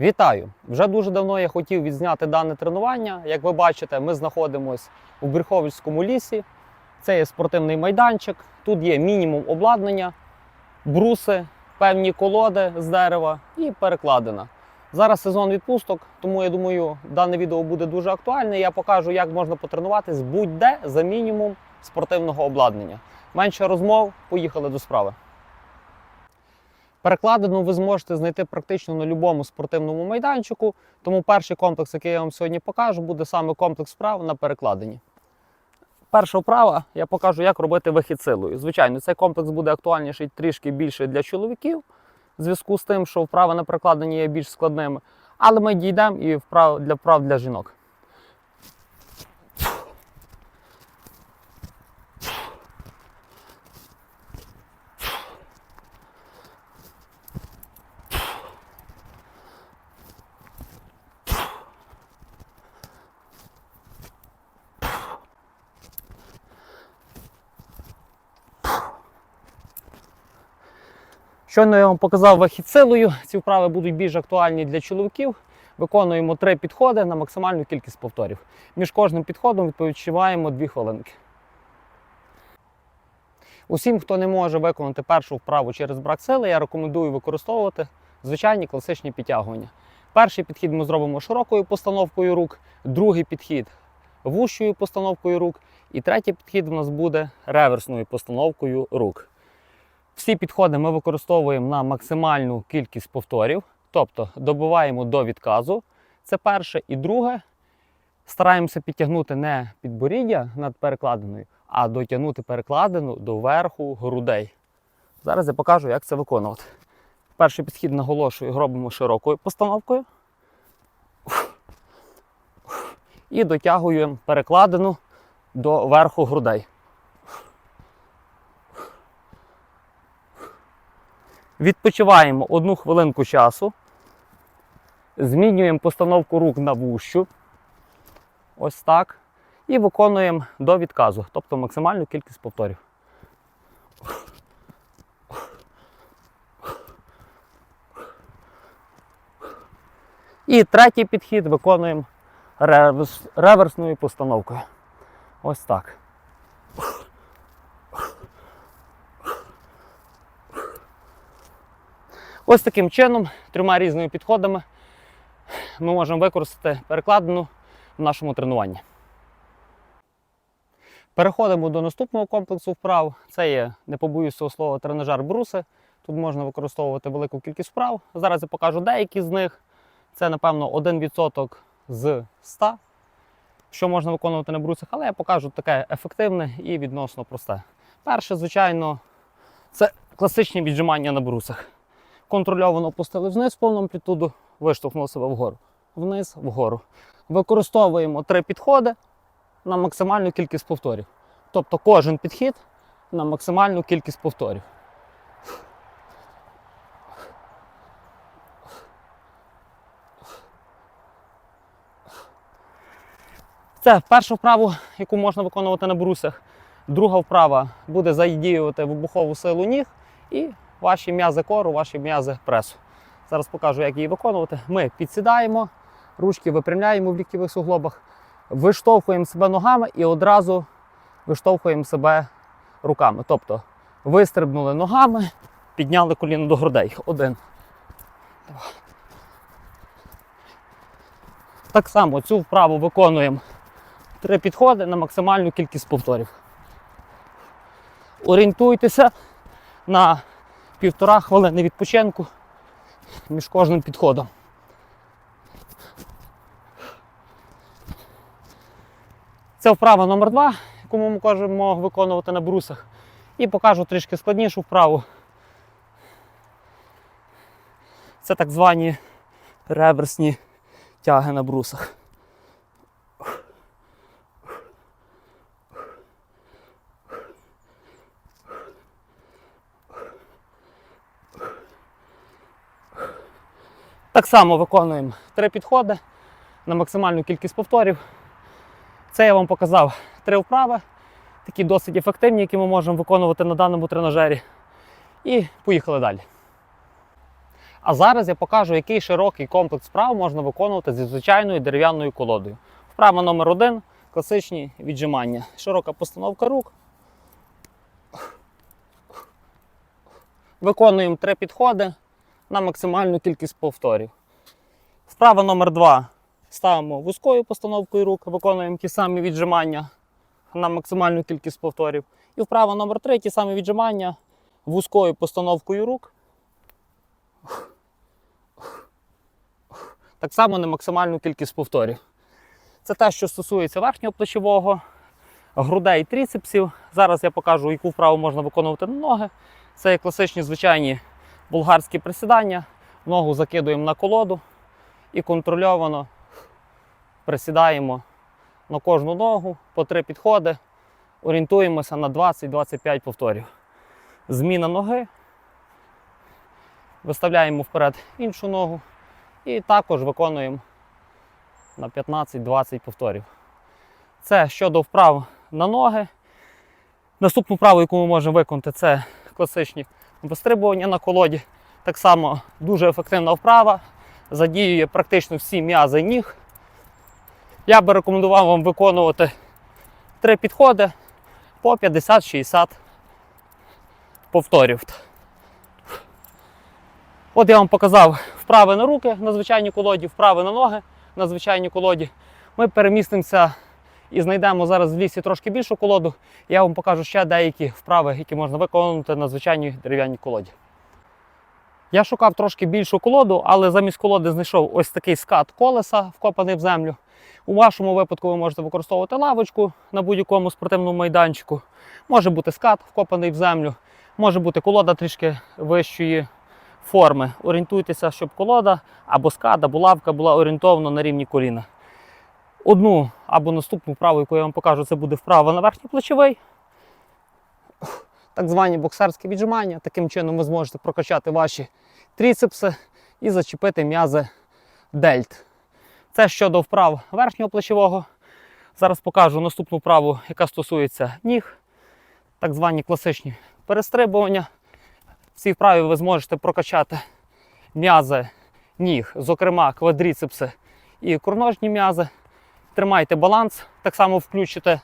Вітаю! Вже дуже давно я хотів відзняти дане тренування. Як ви бачите, ми знаходимося у Брюховицькому лісі. Це є спортивний майданчик. Тут є мінімум обладнання, бруси, певні колоди з дерева і перекладина. Зараз сезон відпусток, тому я думаю, дане відео буде дуже актуальне. Я покажу, як можна потренуватись будь-де за мінімум спортивного обладнання. Менше розмов, поїхали до справи. Перекладину ви зможете знайти практично на будь-якому спортивному майданчику. Тому перший комплекс, який я вам сьогодні покажу, буде саме комплекс вправ на перекладині. Перша вправа я покажу, як робити вихід силою. Звичайно, цей комплекс буде актуальніший трішки більше для чоловіків, в зв'язку з тим, що вправи на перекладині є більш складними. Але ми дійдемо і вправ для вправ для жінок. Щойно я вам показав вихід силою. Ці вправи будуть більш актуальні для чоловіків. Виконуємо три підходи на максимальну кількість повторів. Між кожним підходом відпочиваємо 2 хвилинки. Усім, хто не може виконати першу вправу через брак сили, я рекомендую використовувати звичайні класичні підтягування. Перший підхід ми зробимо широкою постановкою рук, другий підхід вущою постановкою рук, і третій підхід у нас буде реверсною постановкою рук. Всі підходи ми використовуємо на максимальну кількість повторів, тобто добиваємо до відказу. Це перше. І друге, стараємося підтягнути не підборіддя над перекладиною, а дотягнути перекладину до верху грудей. Зараз я покажу, як це виконувати. Перший підхід наголошую, робимо широкою постановкою. І дотягуємо перекладину до верху грудей. Відпочиваємо одну хвилинку часу. Змінюємо постановку рук на вущу. Ось так. І виконуємо до відказу, тобто максимальну кількість повторів. І третій підхід виконуємо реверс, реверсною постановкою. Ось так. Ось таким чином, трьома різними підходами, ми можемо використати перекладину в нашому тренуванні. Переходимо до наступного комплексу вправ. Це є, не побоюсь цього слова, тренажер бруси. Тут можна використовувати велику кількість вправ. Зараз я покажу деякі з них. Це, напевно, 1% з 100, що можна виконувати на брусах, але я покажу таке ефективне і відносно просте. Перше, звичайно, це класичні віджимання на брусах контрольовано опустили вниз повну амплітуду, виштовхнули себе вгору. Вниз, вгору. Використовуємо три підходи на максимальну кількість повторів. Тобто кожен підхід на максимальну кількість повторів. Це перша вправа, яку можна виконувати на брусах. Друга вправа буде задіювати вибухову силу ніг і ваші м'язи кору, ваші м'язи пресу. Зараз покажу, як її виконувати. Ми підсідаємо, ручки випрямляємо в ліктєвих суглобах, виштовхуємо себе ногами і одразу виштовхуємо себе руками. Тобто вистрибнули ногами, підняли коліно до грудей. Один. Два. Так само цю вправу виконуємо три підходи на максимальну кількість повторів. Орієнтуйтеся на півтора хвилини відпочинку між кожним підходом. Це вправа номер два, яку ми можемо виконувати на брусах. І покажу трішки складнішу вправу. Це так звані реверсні тяги на брусах. Так само виконуємо три підходи на максимальну кількість повторів. Це я вам показав три вправи, такі досить ефективні, які ми можемо виконувати на даному тренажері. І поїхали далі. А зараз я покажу, який широкий комплекс вправ можна виконувати зі звичайною дерев'яною колодою. Вправа номер один класичні віджимання. Широка постановка рук. Виконуємо три підходи на максимальну кількість повторів. Вправа номер два ставимо вузькою постановкою рук, виконуємо ті самі віджимання на максимальну кількість повторів. І вправа номер три ті самі віджимання вузькою постановкою рук. Так само на максимальну кількість повторів. Це те, що стосується верхнього плечового, грудей тріцепсів. Зараз я покажу, яку вправу можна виконувати на ноги. Це є класичні звичайні болгарські присідання. Ногу закидуємо на колоду і контрольовано присідаємо на кожну ногу по три підходи. Орієнтуємося на 20-25 повторів. Зміна ноги. Виставляємо вперед іншу ногу і також виконуємо на 15-20 повторів. Це щодо вправ на ноги. Наступну вправу, яку ми можемо виконати, це класичні вистрибування на колоді. Так само дуже ефективна вправа, задіює практично всі м'язи ніг. Я би рекомендував вам виконувати три підходи по 50-60 повторів. От я вам показав вправи на руки на звичайній колоді, вправи на ноги на звичайній колоді. Ми перемістимося і знайдемо зараз в лісі трошки більшу колоду. Я вам покажу ще деякі вправи, які можна виконувати на звичайній дерев'яній колоді. Я шукав трошки більшу колоду, але замість колоди знайшов ось такий скат колеса, вкопаний в землю. У вашому випадку ви можете використовувати лавочку на будь-якому спортивному майданчику. Може бути скат вкопаний в землю, може бути колода трішки вищої форми. Орієнтуйтеся, щоб колода або скат, або лавка була орієнтована на рівні коліна. Одну або наступну вправу, яку я вам покажу, це буде вправа на верхній плечовий. Так звані боксерські віджимання. Таким чином ви зможете прокачати ваші тріцепси і зачепити м'язи дельт. Це щодо вправ верхнього плечового. Зараз покажу наступну вправу, яка стосується ніг, так звані класичні перестрибування. В цій вправі ви зможете прокачати м'язи ніг, зокрема квадріцепси і курножні м'язи. Тримайте баланс, так само включите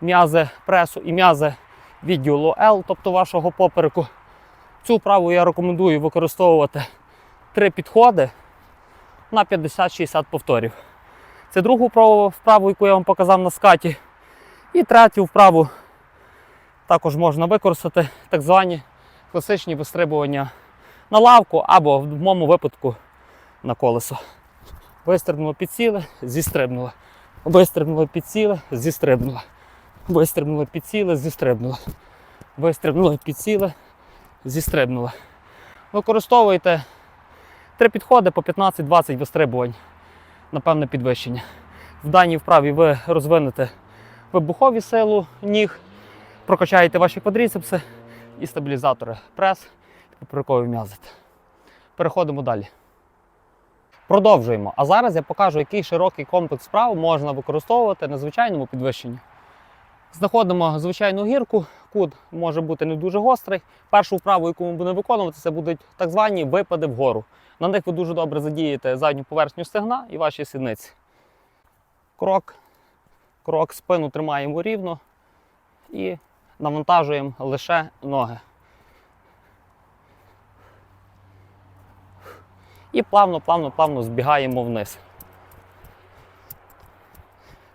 м'язи пресу і м'язи відділу L, тобто вашого попереку. Цю вправу я рекомендую використовувати три підходи на 50-60 повторів. Це другу вправу, яку я вам показав на скаті. І третю вправу також можна використати так звані класичні вистрибування на лавку або в моєму випадку на колесо. Вистрибнуло, підсіли, зістрибнули. Вистрибнуло, підсіли, зістрибнули. Вистрибнуло, підсіли, зістрибнули. Вистрибнули, підсіли, зістрибнули. Використовуйте три підходи по 15-20 вистрибувань на певне підвищення. В даній вправі ви розвинете вибухові силу ніг, прокачаєте ваші квадріцепси і стабілізатори прес і поперекові м'язи. Переходимо далі. Продовжуємо. А зараз я покажу, який широкий комплекс вправ можна використовувати на звичайному підвищенні. Знаходимо звичайну гірку, кут може бути не дуже гострий. Першу вправу, яку ми будемо виконувати, це будуть так звані випади вгору. На них ви дуже добре задієте задню поверхню стегна і ваші сідниці. Крок, крок, спину тримаємо рівно і навантажуємо лише ноги. І плавно, плавно, плавно збігаємо вниз.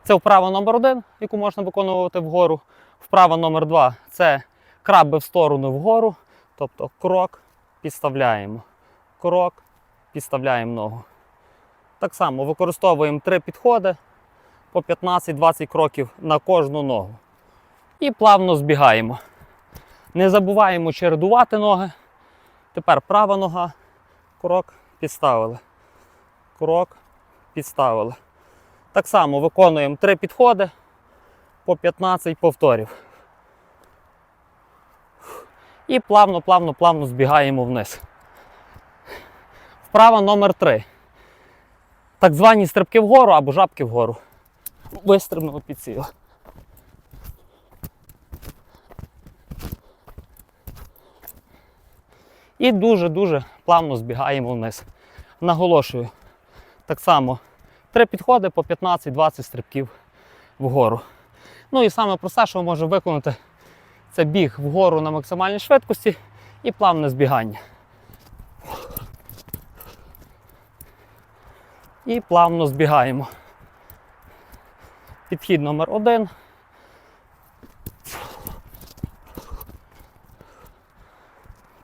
Це вправа номер один, яку можна виконувати вгору. Вправа номер два це краби в сторону вгору. Тобто крок підставляємо. Крок, підставляємо ногу. Так само використовуємо три підходи по 15-20 кроків на кожну ногу. І плавно збігаємо. Не забуваємо чередувати ноги. Тепер права нога, крок, підставили. Крок, підставили. Так само виконуємо три підходи по 15 повторів. І плавно, плавно, плавно збігаємо вниз. Вправа номер 3 Так звані стрибки вгору або жабки вгору. Вистрибнули під сіла. І дуже-дуже плавно збігаємо вниз. Наголошую, так само три підходи по 15-20 стрибків вгору. Ну і саме просте, що ми можемо виконати, це біг вгору на максимальній швидкості і плавне збігання. І плавно збігаємо. Підхід номер один.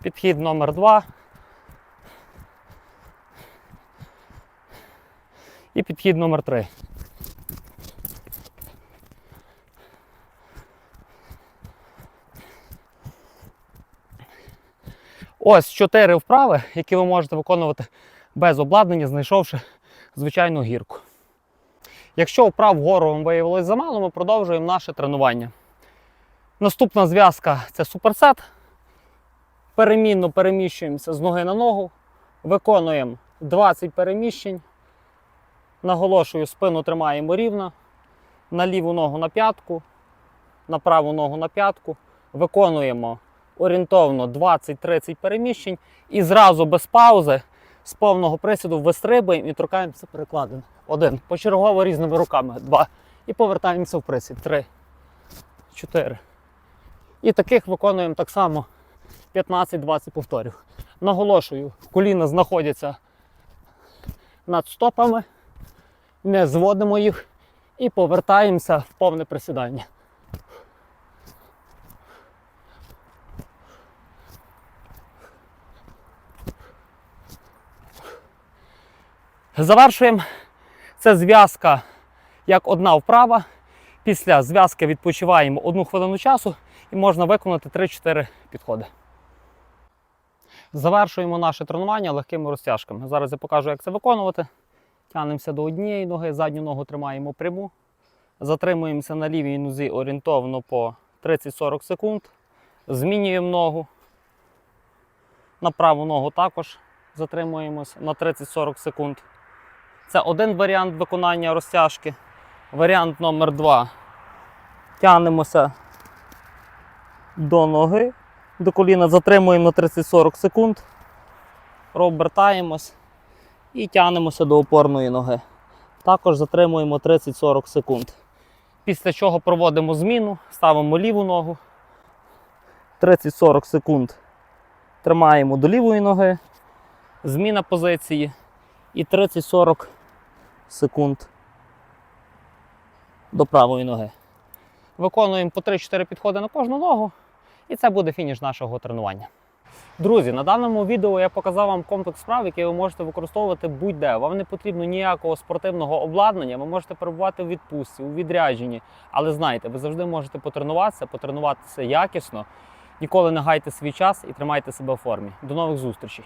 Підхід номер два. І підхід номер три. Ось чотири вправи, які ви можете виконувати без обладнання, знайшовши звичайну гірку. Якщо вправ вгору вам виявилось замало, ми продовжуємо наше тренування. Наступна зв'язка це суперсет. Перемінно переміщуємося з ноги на ногу, виконуємо 20 переміщень. Наголошую, спину тримаємо рівно, на ліву ногу на п'ятку, на праву ногу на п'ятку. Виконуємо орієнтовно 20-30 переміщень і зразу без паузи з повного присіду вистрибуємо і торкаємося перекладин. Один. Почергово різними руками. Два. І повертаємося в присід. Три. Чотири. І таких виконуємо так само 15-20 повторів. Наголошую, коліна знаходяться над стопами, не зводимо їх і повертаємося в повне присідання. Завершуємо. Це зв'язка як одна вправа. Після зв'язки відпочиваємо одну хвилину часу і можна виконати 3-4 підходи. Завершуємо наше тренування легкими розтяжками. Зараз я покажу, як це виконувати. Тягнемося до однієї ноги, задню ногу тримаємо пряму. Затримуємося на лівій нозі орієнтовно по 30-40 секунд. Змінюємо ногу. На праву ногу також затримуємося на 30-40 секунд. Це один варіант виконання розтяжки. Варіант номер два. Тягнемося до ноги, до коліна, затримуємо на 30-40 секунд, обертаємось і тягнемося до опорної ноги. Також затримуємо 30-40 секунд. Після чого проводимо зміну, ставимо ліву ногу. 30-40 секунд тримаємо до лівої ноги, зміна позиції і 30-40 секунд до правої ноги. Виконуємо по 3-4 підходи на кожну ногу, і це буде фініш нашого тренування. Друзі, на даному відео я показав вам комплекс справ, який ви можете використовувати будь-де. Вам не потрібно ніякого спортивного обладнання, ви можете перебувати в відпустці, у відрядженні. Але знайте, ви завжди можете потренуватися, потренуватися якісно. Ніколи не гайте свій час і тримайте себе в формі. До нових зустрічей!